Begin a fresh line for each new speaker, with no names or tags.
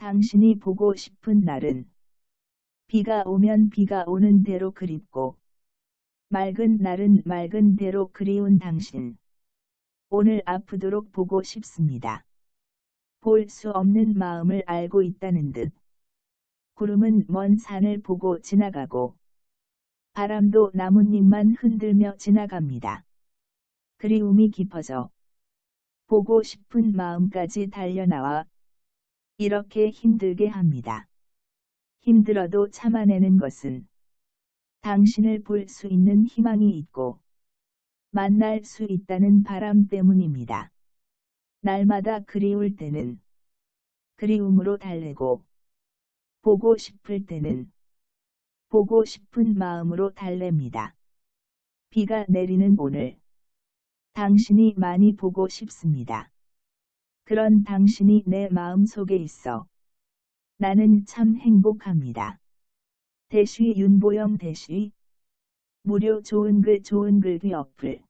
당신이 보고 싶은 날은 비가 오면 비가 오는 대로 그립고 맑은 날은 맑은 대로 그리운 당신. 오늘 아프도록 보고 싶습니다. 볼 수 없는 마음을 알고 있다는 듯. 구름은 먼 산을 보고 지나가고 바람도 나뭇잎만 흔들며 지나갑니다. 그리움이 깊어져 보고 싶은 마음까지 달려나와 이렇게 힘들게 합니다. 힘들어도 참아내는 것은 당신을 볼 수 있는 희망이 있고 만날 수 있다는 바람 때문입니다. 날마다 그리울 때는 그리움으로 달래고 보고 싶을 때는 보고 싶은 마음으로 달랩니다. 비가 내리는 오늘 당신이 많이 보고 싶습니다. 그런 당신이 내 마음 속에 있어. 나는 참 행복합니다. 대쉬 윤보영 대쉬. 무료 좋은 글 좋은 글귀 어플